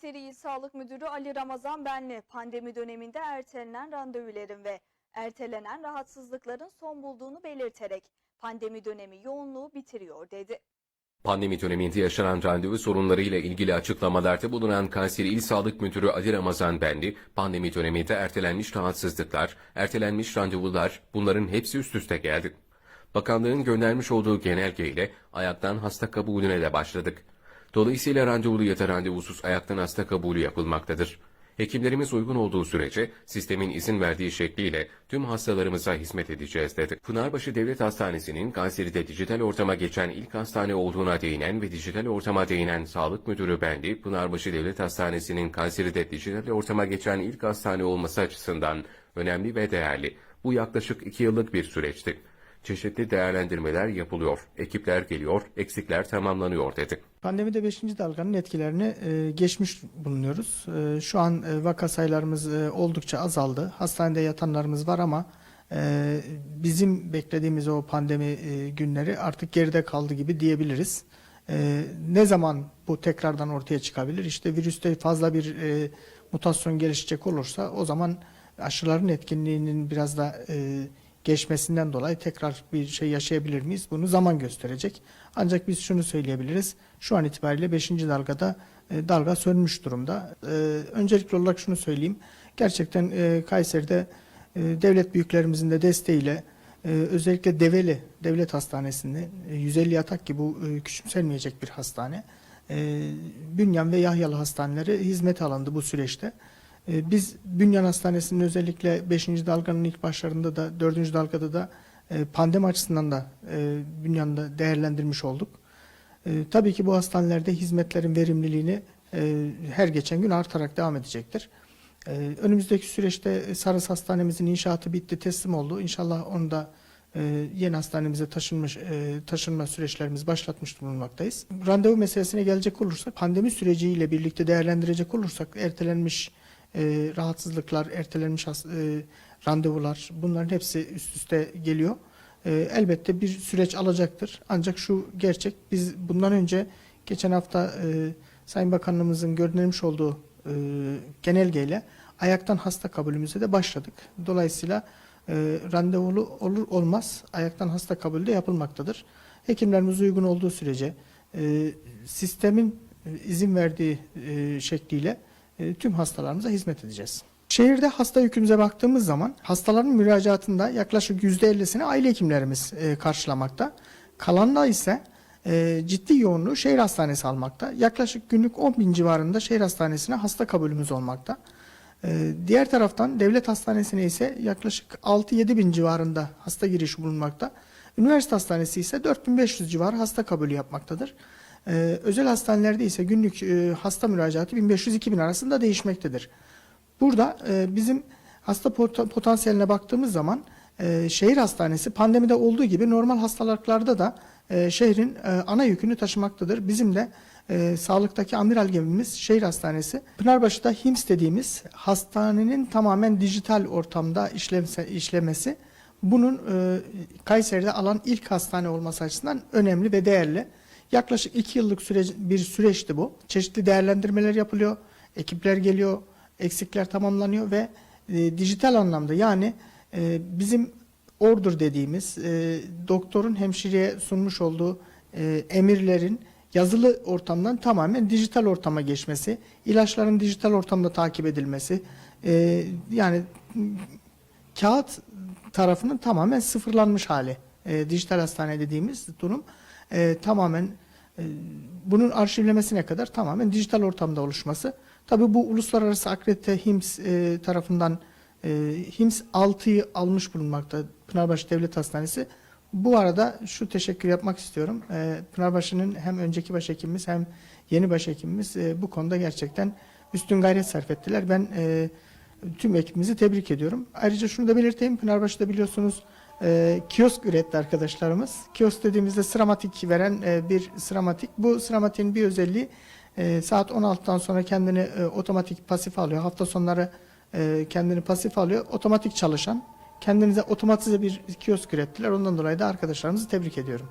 Kayseri İl Sağlık Müdürü Ali Ramazan Benli pandemi döneminde ertelenen randevuların ve ertelenen rahatsızlıkların son bulduğunu belirterek pandemi dönemi yoğunluğu bitiriyor dedi. Pandemi döneminde yaşanan randevu sorunlarıyla ilgili açıklamalarda bulunan Kayseri İl Sağlık Müdürü Ali Ramazan Benli, pandemi döneminde ertelenmiş rahatsızlıklar, ertelenmiş randevular bunların hepsi üst üste geldi. Bakanlığın göndermiş olduğu genelgeyle ayaktan hasta kabulüne de başladık. Dolayısıyla randevulu ya da randevusuz ayaktan hasta kabulü yapılmaktadır. Hekimlerimiz uygun olduğu sürece sistemin izin verdiği şekliyle tüm hastalarımıza hizmet edeceğiz dedi. Pınarbaşı Devlet Hastanesi'nin Kayseri'de dijital ortama geçen ilk hastane olduğuna değinen ve dijital ortama değinen Sağlık Müdürü Bendi, Pınarbaşı Devlet Hastanesi'nin Kayseri'de dijital ortama geçen ilk hastane olması açısından önemli ve değerli. Bu yaklaşık iki yıllık bir süreçti. Çeşitli değerlendirmeler yapılıyor, ekipler geliyor, eksikler tamamlanıyor dedi. Pandemide 5. dalganın etkilerini e, geçmiş bulunuyoruz. E, şu an e, vaka sayılarımız oldukça azaldı. Hastanede yatanlarımız var ama bizim beklediğimiz o pandemi günleri artık geride kaldı gibi diyebiliriz. E, ne zaman bu tekrardan ortaya çıkabilir? İşte virüste fazla bir e, mutasyon gelişecek olursa o zaman aşıların etkinliğinin biraz da e, geçmesinden dolayı tekrar bir şey yaşayabilir miyiz? Bunu zaman gösterecek. Ancak biz şunu söyleyebiliriz. Şu an itibariyle 5. dalgada e, dalga sönmüş durumda. E, öncelikli olarak şunu söyleyeyim. Gerçekten e, Kayseri'de e, devlet büyüklerimizin de desteğiyle e, özellikle Develi Devlet Hastanesi'nde e, 150 yatak ki bu e, küçümsenmeyecek bir hastane. E, Bünyan ve Yahyalı hastaneleri hizmete alındı bu süreçte. E, Biz Bünyan Hastanesi'nin özellikle 5. dalganın ilk başlarında da 4. dalgada da e, pandemi açısından da e, Bünyan'da değerlendirmiş olduk. E, Tabii ki bu hastanelerde hizmetlerin verimliliğini her geçen gün artarak devam edecektir. Önümüzdeki süreçte Sarız Hastanemizin inşaatı bitti, teslim oldu. İnşallah onu da yeni hastanemize taşınmış taşınma süreçlerimizi başlatmış bulunmaktayız. Randevu meselesine gelecek olursak pandemi süreciyle birlikte değerlendirecek olursak ertelenmiş e, rahatsızlıklar, ertelenmiş has- e, randevular bunların hepsi üst üste geliyor. E, elbette bir süreç alacaktır. Ancak şu gerçek biz bundan önce geçen hafta e, Sayın Bakanlığımızın göndermiş olduğu e, genelgeyle ayaktan hasta kabulümüze de başladık. Dolayısıyla e, randevulu olur olmaz ayaktan hasta kabulü de yapılmaktadır. Hekimlerimiz uygun olduğu sürece e, sistemin e, izin verdiği e, şekliyle tüm hastalarımıza hizmet edeceğiz. Şehirde hasta yükümüze baktığımız zaman hastaların müracaatında yaklaşık %50'sini aile hekimlerimiz e, karşılamakta. Kalanla ise e, ciddi yoğunluğu şehir hastanesi almakta. Yaklaşık günlük 10 bin civarında şehir hastanesine hasta kabulümüz olmakta. E, diğer taraftan devlet hastanesine ise yaklaşık 6-7 bin civarında hasta girişi bulunmakta. Üniversite hastanesi ise 4500 civarı hasta kabulü yapmaktadır. Ee, özel hastanelerde ise günlük e, hasta müracaatı 1500-2000 arasında değişmektedir. Burada e, bizim hasta pot- potansiyeline baktığımız zaman e, şehir hastanesi pandemide olduğu gibi normal hastalıklarda da e, şehrin e, ana yükünü taşımaktadır. Bizim de e, sağlıktaki amiral gemimiz şehir hastanesi. Pınarbaşı'da HIMS dediğimiz hastanenin tamamen dijital ortamda işlemse, işlemesi bunun e, Kayseri'de alan ilk hastane olması açısından önemli ve değerli. Yaklaşık iki yıllık süreç, bir süreçti bu. Çeşitli değerlendirmeler yapılıyor, ekipler geliyor, eksikler tamamlanıyor ve e, dijital anlamda yani e, bizim order dediğimiz e, doktorun hemşireye sunmuş olduğu e, emirlerin yazılı ortamdan tamamen dijital ortama geçmesi, ilaçların dijital ortamda takip edilmesi, e, yani kağıt tarafının tamamen sıfırlanmış hali. E, dijital hastane dediğimiz durum e, tamamen e, bunun arşivlemesine kadar tamamen dijital ortamda oluşması. Tabii bu uluslararası akredite HIMS e, tarafından e, HIMS 6'yı almış bulunmakta Pınarbaşı Devlet Hastanesi. Bu arada şu teşekkür yapmak istiyorum. E, Pınarbaşı'nın hem önceki başhekimimiz hem yeni başhekimimiz e, bu konuda gerçekten üstün gayret sarf ettiler. Ben e, tüm ekibimizi tebrik ediyorum. Ayrıca şunu da belirteyim. Pınarbaşı'da biliyorsunuz e, kiosk üretti arkadaşlarımız. Kiosk dediğimizde sıramatik veren e, bir sıramatik. Bu sıramatin bir özelliği e, saat 16'dan sonra kendini e, otomatik pasif alıyor. Hafta sonları e, kendini pasif alıyor. Otomatik çalışan. Kendinize otomatize bir kiosk ürettiler. Ondan dolayı da arkadaşlarımızı tebrik ediyorum.